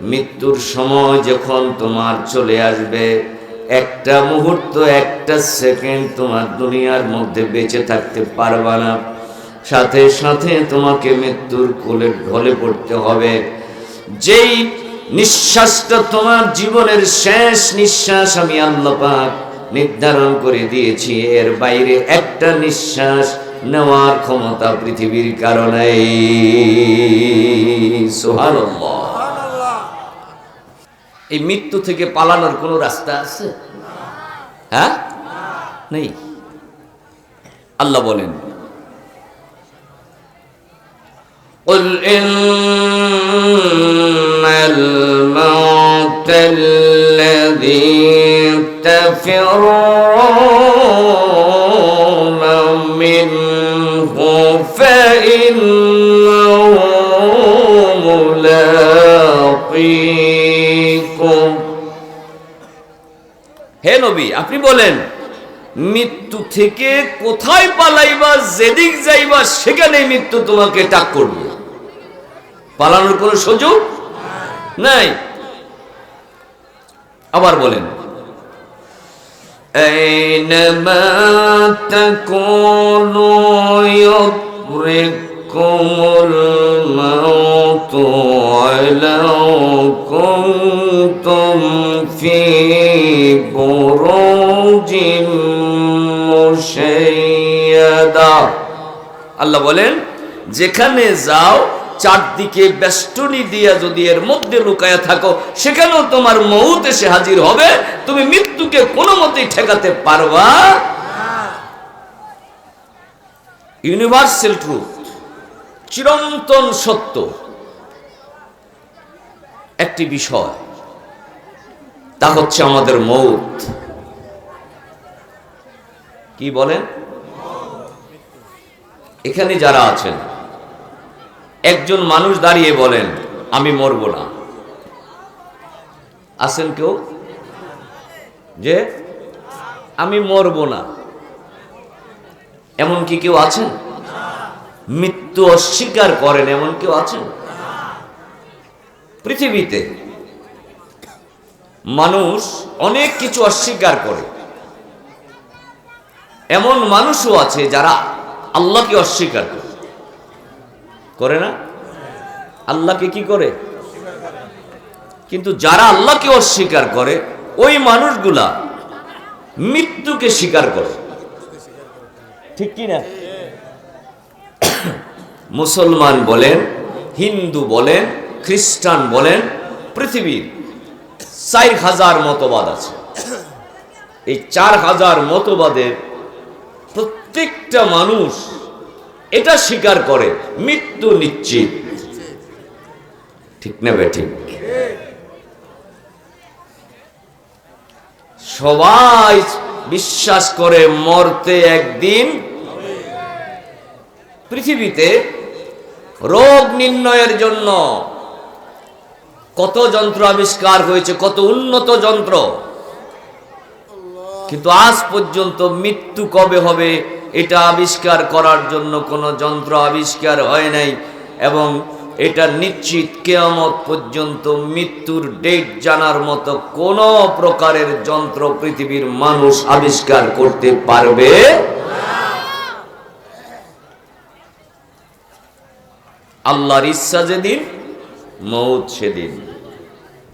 মৃত্যুর সময় যখন তোমার চলে আসবে, একটা মুহূর্ত, একটা সেকেন্ড তোমার দুনিয়ার মধ্যে বেঁচে থাকতে পারবা না। সাথে সাথে তোমাকে মৃত্যুর কোলে ঢলে পড়তে হবে। যেই নিঃশ্বাসটা তোমার জীবনের শেষ নিঃশ্বাস আমি আল্লাহ পাক নির্ধারণ করে দিয়েছি। এর বাইরে একটা নিঃশ্বাস নেওয়ার ক্ষমতা পৃথিবীর কারণে সুবহানাল্লাহ। এই মৃত্যু থেকে পালানোর কোনো রাস্তা আছে হ্যাঁ নেই আল্লাহ বলেন قل إن الموت الذي تفرون منه فإنه ملاقيكم হে নবী আপনি বলেন মৃত্যু থেকে কোথায় পালাইবা যেদিক যাইবা সেখানে মৃত্যু তোমাকে টাক করবে পালানোর কোনো সুযোগ নাই আবার বলেন أينما تكونوا يدرككم الموت ولو كنتم في بروج مشيدة আল্লাহ বলেন যেখানে যাও চারদিকে বেষ্টনী দিয়া যদি এর মধ্যে লুকায়া থাকো সেখানেও তোমার মৌত এসে হাজির হবে তুমি মৃত্যুকে কোনো মতেই ঠেকাতে পারবা ইউনিভার্সাল ট্রুথ চিরন্তন সত্য একটি বিষয় তা হচ্ছে আমাদের মৌত। কি বলেন? এখানে যারা আছেন, একজন মানুষ দাঁড়িয়ে বলেন, আমি মরব না। আছেন কেউ? যে, আমি মরব না। এমন কি কেউ আছেন? মৃত্যু অস্বীকার করেন, এমন কেউ আছেন? পৃথিবীতে মানুষ অনেক কিছু অস্বীকার করে। এমন মানুষও আছে যারা আল্লাহকে অস্বীকার করে। করে না? আল্লাহকে কি করে? কিন্তু যারা আল্লাহকে অস্বীকার করে, ওই মানুষগুলা মৃত্যুকে স্বীকার করে। ঠিক কি না? মুসলমান বলেন, হিন্দু বলেন, খ্রিস্টান বলেন, পৃথিবীর চার হাজার মতবাদ আছে। এই চার হাজার মতবাদের প্রত্যেকটা মানুষ এটা স্বীকার করে, মৃত্যু নিশ্চিত। ঠিক নেবে ঠিক? সবাই বিশ্বাস করে মরতে একদিন পৃথিবীতে রোগ নির্ণয়ের জন্য কত যন্ত্র আবিষ্কার হয়েছে কত উন্নত যন্ত্র। কিন্তু আজ পর্যন্ত মৃত্যু কবে হবে এটা আবিষ্কার করার জন্য কোনো যন্ত্র আবিষ্কার হয় নাই এবং এটা নিশ্চিত কেয়ামত পর্যন্ত মৃত্যুর ডেট জানার মতো কোনো প্রকারের যন্ত্র পৃথিবীর মানুষ আবিষ্কার করতে পারবে আল্লাহর ইচ্ছা যেদিন মৌত সেদিন।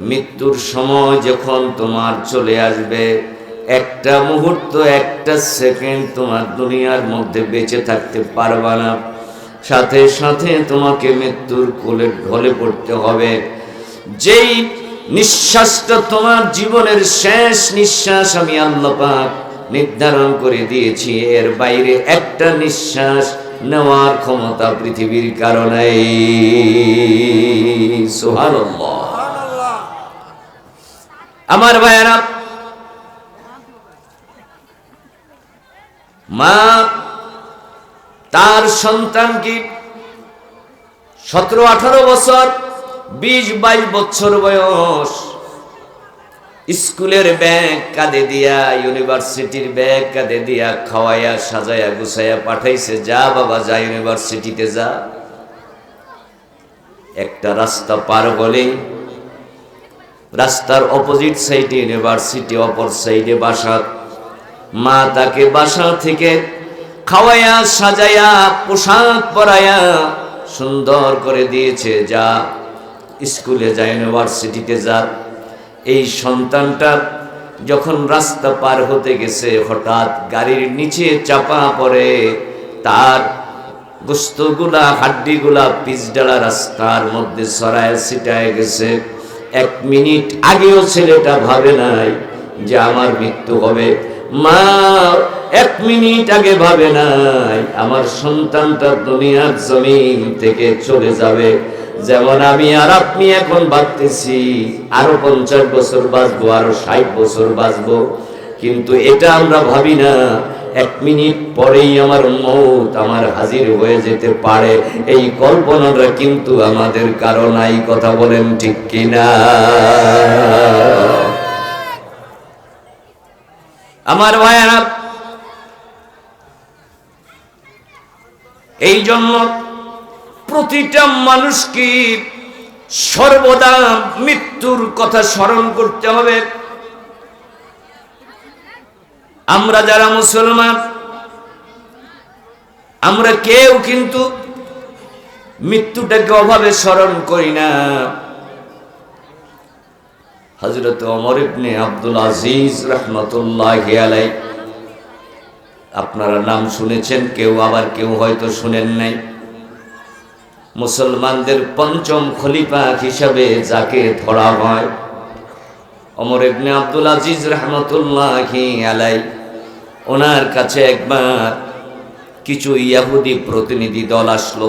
মৃত্যুর সময় যখন তোমার চলে আসবে, একটা মুহূর্ত, একটা সেকেন্ড তোমার দুনিয়ার মধ্যে বেঁচে থাকতে পারবা না। সাথে সাথে তোমাকে মৃত্যুর কোলে ঢলে পড়তে হবে। যেই নিঃশ্বাসটা তোমার জীবনের শেষ নিঃশ্বাস আমি আল্লাহ পাক নির্ধারণ করে দিয়েছি। এর বাইরে একটা নিঃশ্বাস নেওয়ার ক্ষমতা পৃথিবীর কারণে সুবহানাল্লাহ। আমার ভাইয়েরা, মা, তার সন্তানকে সতেরো, আঠারো বছর, বিশ, বাইশ বছর বয়স। স্কুলের ব্যাগ কাঁধে দিয়া, ইউনিভার্সিটির ব্যাগ কাঁধে দিয়া খাওয়াইয়া সাজায়া গুছাইয়া পাঠাইছে, যা বাবা, যা ইউনিভার্সিটিতে যা। একটা রাস্তা পার হলেই রাস্তার অপোজিট সাইডে ইউনিভার্সিটি অপর সাইডে বাসা। মা তাকে বাসা থেকে খাওয়াইয়া সাজাইয়া পোশাক পরাইয়া সুন্দর করে দিয়েছে, যা স্কুলে যা ইউনিভার্সিটিতে যা। এই সন্তানটা যখন রাস্তা পার হতে গেছে, হঠাৎ গাড়ির নিচে চাপা পড়ে। তার গোস্তগুলা, হাড্ডিগুলা পিচডালা রাস্তার মধ্যে সরায় ছিটায় গেছে। এক মিনিট আগেও ছেলেটা ভাবে নাই যে আমার মৃত্যু হবে। মা, এক মিনিট আগে ভাবে নাই, আমার সন্তানটা দুনিয়ার জমিন থেকে চলে যাবে। যেমন আমি আর আপনি এখন ভাবতেছি আরও পঞ্চাশ বছর বাঁচবো, আরও ষাট বছর বাঁচবো। কিন্তু এটা আমরা ভাবি না। এক মিনিট পরেই আমার মৌত আমার হাজির হয়ে যেতে পারে। এই কল্পনাটা কিন্তু আমাদের কারণ নাই, কথা বলেন ঠিক কিনা? আমার ভাইয়ারা, এই জন্য প্রতিটা মানুষকে সর্বদা মৃত্যুর কথা স্মরণ করতে হবে। আমরা যারা মুসলমান, আমরা কেউ কিন্তু মৃত্যুটাকে অভাবে স্মরণ করি না। হজরত অমর ইবনে আব্দুল আজিজ রহমতুল্লাহ আলাই আপনারা নাম শুনেছেন, কেউ আবার কেউ হয়তো শুনেন নাই। মুসলমানদের পঞ্চম খলিফা হিসাবে যাকে ধরা হয় অমর ইবনে আব্দুল আজিজ রহমতুল্লাহ আলাই ওনার কাছে একবার কিছু ইয়াহুদি প্রতিনিধি দল আসলো।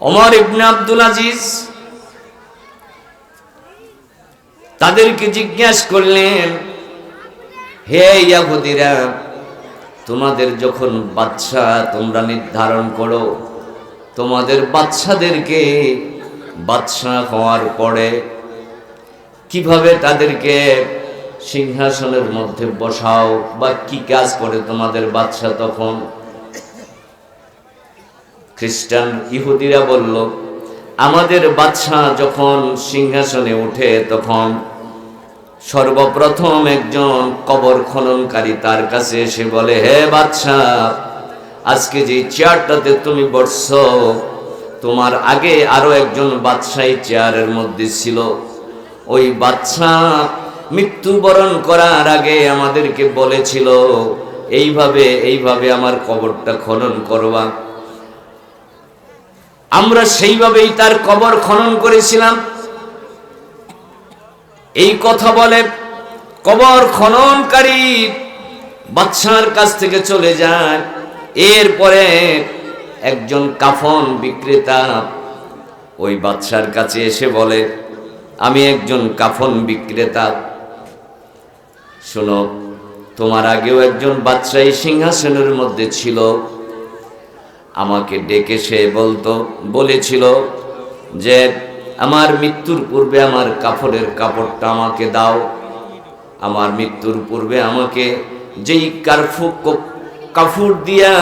অমর ইবনে আব্দুল আজিজ তাদেরকে জিজ্ঞাস করলেন, হে ইয়াহুদিরা, তোমাদের যখন বাচ্চা তোমরা নির্ধারণ করো, তোমাদের বাচ্চাদেরকে বাচ্চা হওয়ার পরে কীভাবে তাদেরকে সিংহাসনের মধ্যে বসাও, বা কি কাজ করে তোমাদের বাচ্চা তখন? খ্রিস্টান ইহুদিরা বলল, আমাদের বাচ্চা যখন সিংহাসনে ওঠে তখন সর্বপ্রথম একজন কবর খননকারী তার কাছে এসে বলে, হে বাচ্চা আজকে যে চেয়ারটাতে তুমি বসছ, তোমার আগে আরও একজন বাদশাহী চেয়ারের মধ্যে ছিল। ওই বাচ্চা মৃত্যুবরণ করার আগে আমাদেরকে বলেছিল, এইভাবে এইভাবে আমার কবরটা খনন করবা। আমরা সেইভাবেই তার কবর খনন করেছিলাম। এই কথা বলে কবর খননকারী বাচ্চার কাছ থেকে চলে যায়। এরপরে একজন কাফন বিক্রেতা ওই বাচ্চার কাছে এসে বলে, আমি একজন কাফন বিক্রেতা। শোনো, তোমার আগেও একজন বাচ্চা এই সিংহাসনের মধ্যে ছিল। আমাকে ডেকে সে বলতো, বলেছিল যে, আমার মৃত্যুর পূর্বে আমার কাপড়ের কাপড়টা আমাকে দাও। আমার মৃত্যুর পূর্বে আমাকে যেই কারফু কাপড় দিয়া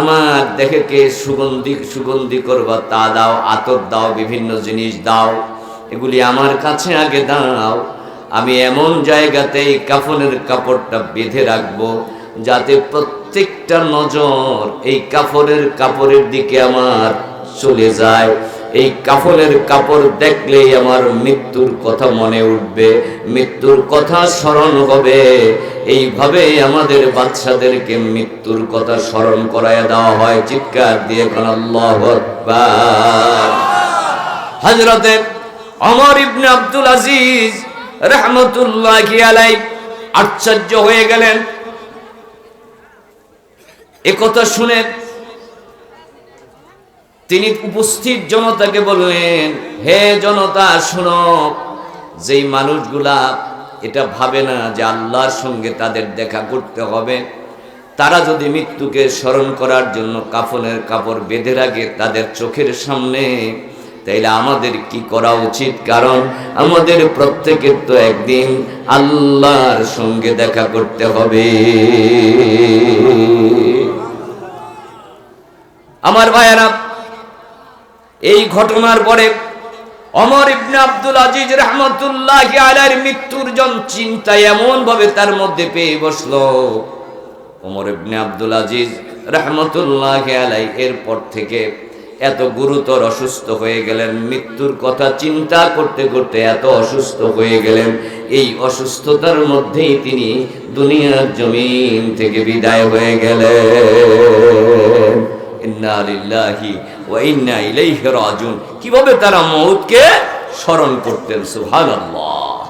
আমার দেখে কে সুগন্ধি সুগন্ধি করবা, তা দাও, আতর দাও, বিভিন্ন জিনিস দাও। এগুলি আমার কাছে আগে দাও। আমি এমন জায়গাতেই কাফনের কাপড়টা বেঁধে রাখব যাতে প্রত্যেকটা নজর এই কাপড়ের কাপড়ের দিকে আমার চলে যায়। এই কাফনের কাপড় দেখলেই আমার মৃত্যুর কথা মনে উঠবে, মৃত্যুর কথা স্মরণ হবে। এইভাবে আমাদের বাচ্চাদেরকে মৃত্যুর কথা স্মরণ করায় দেওয়া হয়। চিৎকার দিয়ে কোন হজরতে অমর ইবনে আব্দুল আজিজ রহমতুল্লাহ আলাই আশ্চর্য হয়ে গেলেন। একথা শুনে তিনি উপস্থিত জনতাকে বললেন, হে জনতা, শুনো, যেই মানুষগুলা এটা ভাবে না যে আল্লাহর সঙ্গে তাদের দেখা করতে হবে, তারা যদি মৃত্যুকে স্মরণ করার জন্য কাফনের কাপড় বেঁধে রাখে তাদের চোখের সামনে তাইলে আমাদের কি করা উচিত? কারণ আমাদের প্রত্যেকের তো একদিন আল্লাহর সঙ্গে দেখা করতে হবে। আমার ভাইয়েরা, এই ঘটনার পরে অমর ইবনে আব্দুল আজিজ রহমতুল্লাহ আলার মৃত্যুর জন চিন্তা এমন ভাবে তার মধ্যে পেয়ে বসল। অমর ইবনে আব্দুল আজিজ রহমতুল্লাহ আলাই এরপর থেকে এত গুরুতর অসুস্থ হয়ে গেলেন, মৃত্যুর কথা চিন্তা করতে করতে এত অসুস্থ হয়ে গেলেন। এই অসুস্থতার মধ্যেই তিনি দুনিয়ার জমিন থেকে বিদায় হয়ে গেলেন। কীভাবে তারা মউতকে স্মরণ করতেন, সুবহানাল্লাহ।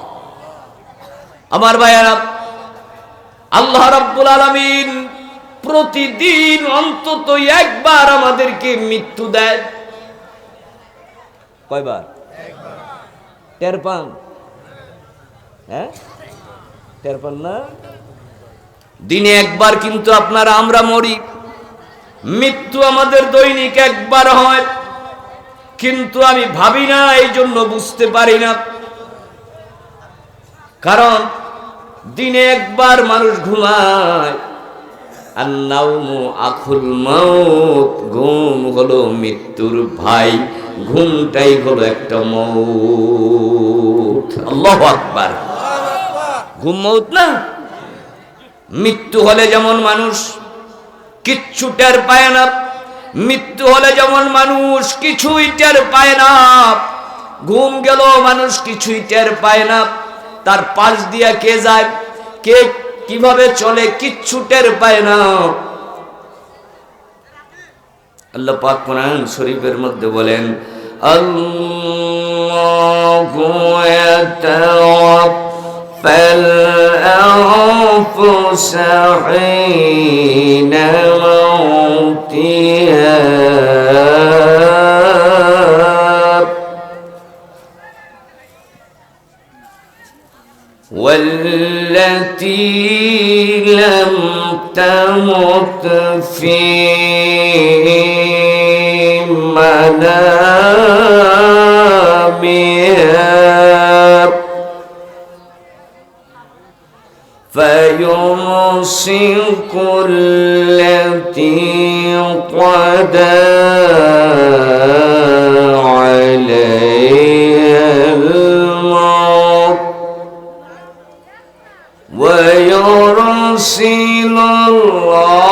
আমার ভাইয়ারা, আল্লাহ রাব্বুল আলামিন প্রতিদিন অন্তত একবার আমাদেরকে মৃত্যু দেয়। কয়বার? টের পান? হ্যাঁ? টের পান না? দিনে একবার কিন্তু আপনারা, আমরা মরি। মৃত্যু আমাদের দৈনিক একবার হয়। কিন্তু আমি ভাবি না, এই জন্য বুঝতে পারি না। কারণ দিনে একবার মানুষ ঘুমায়। আর নাউমু আখুল মাউত, ঘুম হলো মৃত্যুর ভাই, ঘুমটাই হলো একটা মৌত। আল্লাহ আকবার। ঘুম মৌত না? মৃত্যু হলে যেমন মানুষ কিচ্ছু টের পায় না, মৃত্যু হলে যেমন মানুষ কিছুই টের পায় না, ঘুম গেল মানুষ কিছুই টের পায় না। তার পাশ দিয়া কে যায়? কে কীভাবে চলে কিচ্ছু টের পায় না। আল্লাহ পাক কোরআন শরীফের মধ্যে বলেন আল্লাহ تمت في منامها فيمسك التي قضى عليها الموت. يرسل الأخرى.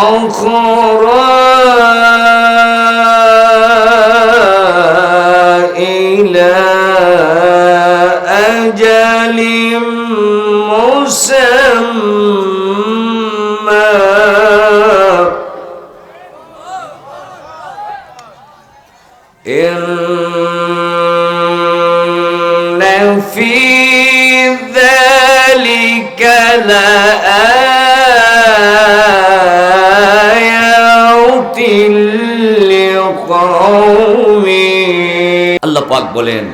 আল্লাহ পাক বলেন,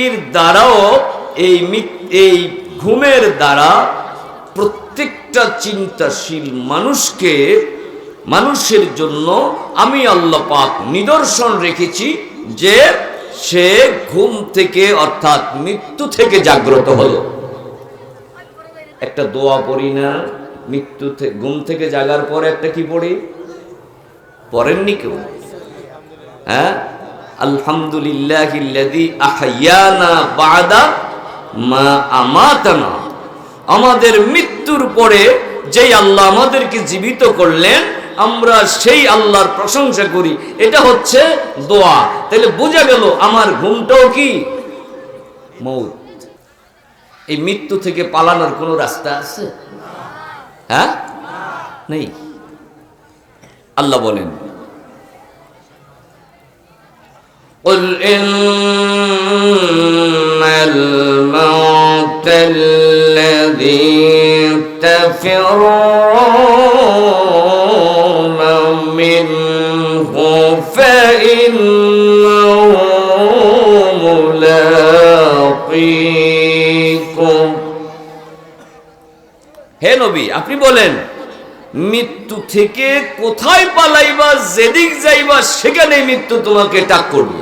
এর দ্বারাও এই এই ঘুমের দ্বারা প্রত্যেকটা চিন্তাশীল মানুষকে, মানুষের জন্য আমি আল্লাহ পাক নিদর্শন রেখেছি যে সে ঘুম থেকে অর্থাৎ মৃত্যু থেকে জাগ্রত হলো। একটা দোয়া পড়ি না, মৃত্যু ঘুম থেকে জাগার পরে একটা কি পড়ি? পড়েননি কেউ? হ্যাঁ? মা আমাদের মৃত্যুর পরে যেই আল্লাহ আমাদেরকে জীবিত করলেন, আমরা সেই আল্লাহর প্রশংসা করি। এটা হচ্ছে দোয়া। তাহলে বোঝা গেল আমার ঘুমটাও কি? এই মৃত্যু থেকে পালানোর কোনো রাস্তা আছে? হ্যাঁ? নেই। আল্লাহ বলেন قل إن الموت الذي تفرون منه فإنه ملاقيكم হে নবী আপনি বলেন মৃত্যু থেকে কোথায় পালাইবা যেদিক যাইবা সেখানে মৃত্যু তোমাকে টাক করবে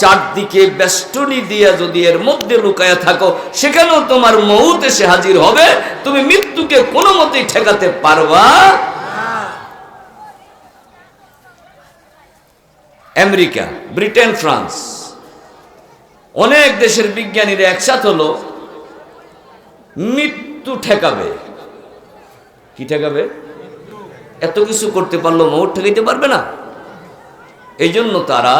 চারদিকে বেষ্টনী দিয়া যদি এর মধ্যে লুকায়া থাকো, সেখানেও তোমার মৌত এসে হাজির হবে। তুমি মৃত্যুকে কোনো মতেই ঠেকাতে পারবা আমেরিকা, ব্রিটেন, ফ্রান্স। অনেক দেশের বিজ্ঞানীরা একসাথ হলো, মৃত্যু ঠেকাবে। কি ঠেকাবে? এত কিছু করতে পারল মৌত ঠেকাইতে পারবে না। এই জন্য তারা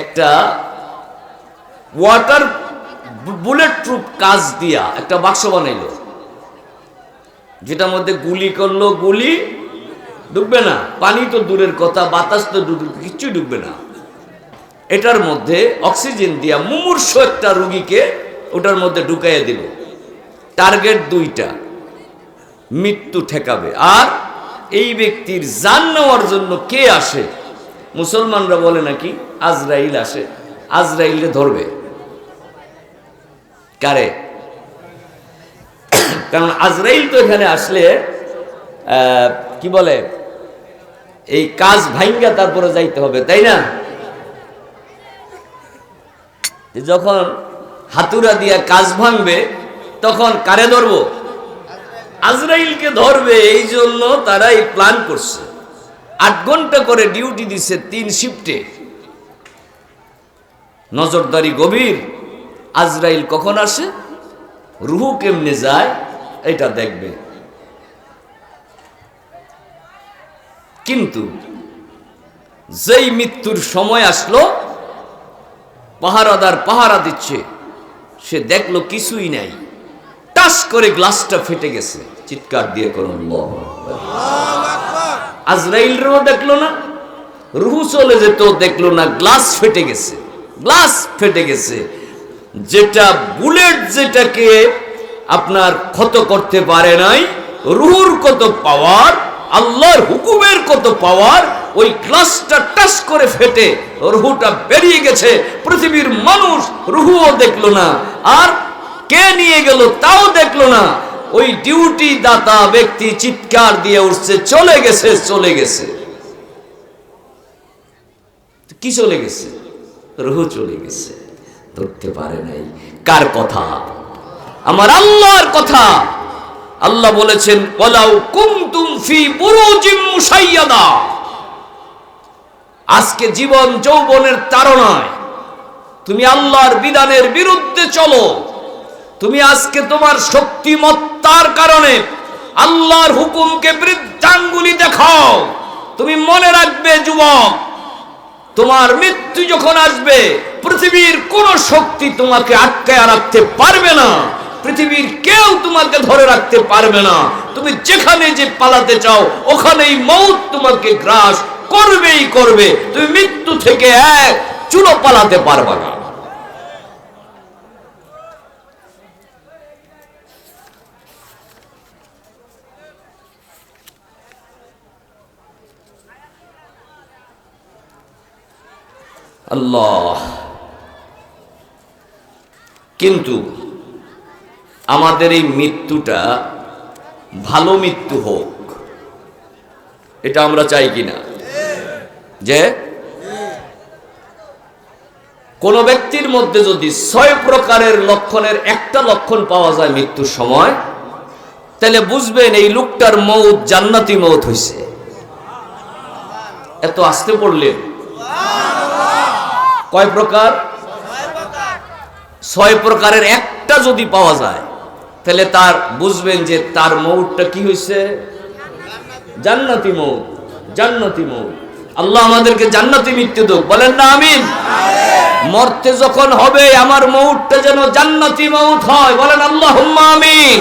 একটা ওয়াটার বুলেট প্রুফ কাজ দিয়া একটা বাক্স বানাইল। যেটার মধ্যে গুলি করল, গুলি ডুববে না। পানি তো দূরের কথা, বাতাস তো কিচ্ছুই ডুববে না। এটার মধ্যে অক্সিজেন দিয়া মুমূর্ষ একটা রুগীকে ওটার মধ্যে ঢুকাইয়া দিল। টার্গেট দুইটা, মৃত্যু ঠেকাবে। আর এই ব্যক্তির জান নেওয়ার জন্য কে আসে? মুসলমানরা বলে নাকি আজরাইল আসে আজরাইলে ধরবে। কারে? কারণ আজরাইল তো এখানে আসলে কি বলে, এই কাজ ভাঙ্গা তারপরে যাইতে হবে, তাই না? যখন হাতুরা দিয়া কাজ ভাঙবে, তখন কারে ধরবো? আজরাইলকে ধরবে, এই জন্য তারা এই প্ল্যান করছে। আট ঘণ্টা করে ডিউটি দিছে তিন শিফটে নজরদারি গভীর। আজরাইল কখন আসে? রুহু কেমনে যায়? এটা দেখবে। কিন্তু যেই মৃত্যুর সময় আসলো, পাহারাদার পাহারা দিচ্ছে, সে দেখল কিছুই নাই। টাস করে গ্লাসটা ফেটে গেছে। চিৎকার দিয়ে করুন আজরাইলরাও দেখল না, রুহু চলে যেত দেখল না, গ্লাস ফেটে গেছে। গ্লাস ফেটে গেছে। যেটা বুলেট যেটাকে আপনার ক্ষত করতে পারে নাই, রুহুর কত পাওয়ার, আল্লাহর হুকুমের কত পাওয়ার, ওই গ্লাসটা টাচ করে ফেটে রুহুটা বেরিয়ে গেছে। পৃথিবীর মানুষ রুহুও দেখল না। আর কে নিয়ে গেল তাও দেখল না। ওই ডিউটি দাতা ব্যক্তি চিৎকার দিয়ে উঠছে, চলে গেছে চলে গেছে। কি চলে গেছে? রুহু চলে গেছে। ধরতে পারে নাই। কার কথা? আমার আল্লাহর কথা। আল্লাহ বলেছেন, ওয়ালাউ কুনতুম ফি বুরুজিম মুসাইয়াদা। আজকে জীবন যৌবনের তাড়নায় তুমি আল্লাহর বিধানের বিরুদ্ধে চলো। তুমি আজকে তোমার শক্তিমত্তার কারণে আল্লাহর হুকুমকে বৃদ্ধাঙ্গুলি দেখাও। তুমি মনে রাখবে, যুবক তোমার মৃত্যু যখন আসবে, পৃথিবীর কোন শক্তি তোমাকে আটকায় রাখতে পারবে না। পৃথিবীর কেউ তোমাকে ধরে রাখতে পারবে না। তুমি যেখানে যে পালাতে চাও, ওখানেই মৌত তোমাকে গ্রাস করবেই করবে। তুমি মৃত্যু থেকে এক চুলো পালাতে পারবে না। আল্লাহ। কিন্তু আমাদের এই মৃত্যুটা ভালো মৃত্যু হোক, এটা আমরা চাই কিনা? যে কোন ব্যক্তির মধ্যে যদি ছয় প্রকারের লক্ষণের একটা লক্ষণ পাওয়া যায় মৃত্যুর সময়, তাহলে বুঝবেন এই লোকটার মৌত জান্নাতি মৌত হইছে। এত আসতে পড়লেন। কয় প্রকার? ছয় প্রকারের একটা যদি পাওয়া যায়, তাহলে তার বুঝবেন যে তার মৌতটা কি হয়েছে জান্নাতি মৌত জান্নাতি মৌত। আল্লাহ আমাদেরকে জান্নাতি মৃত্যু দেব বলেন না, আমিন? মরতে যখন হবে, আমার মৌতটা যেন জান্নাতি মৌত হয়। বলেন আল্লাহ আমিন।